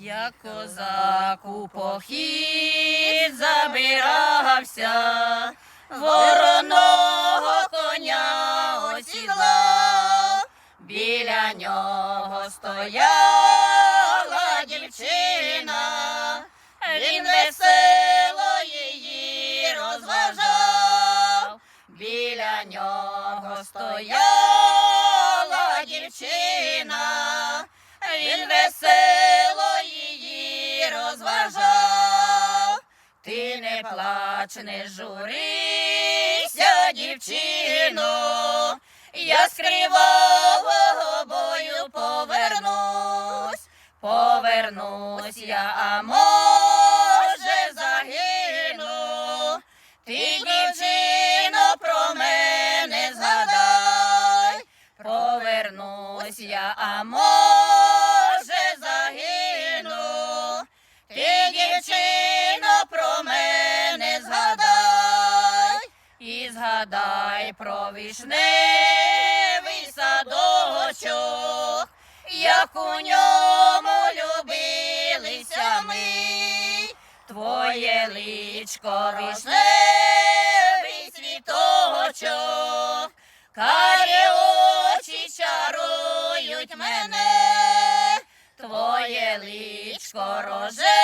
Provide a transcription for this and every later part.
Як козак у похід забирався, вороного коня осідлав, біля нього стояла дівчина, він весело її розважав, біля нього стояла Не плач, не журися, дівчино, я з кривавого бою повернусь, повернусь я, а може загину. Ти, дівчино, про мене згадай, повернусь я, а може згадай про вишневий садочок, як у ньому любилися ми, твоє личко вишневий цвіточок, карі очі чарують мене, твоє личко рожевий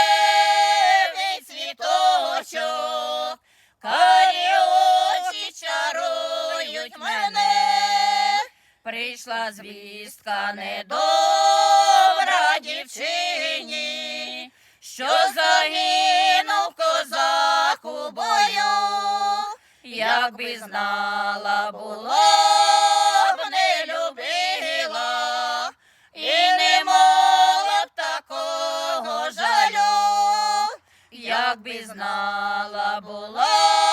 прийшла звістка недобра дівчині, що загинув козак у бою, якби знала було б не любила, і не мала такого жалю, якби знала було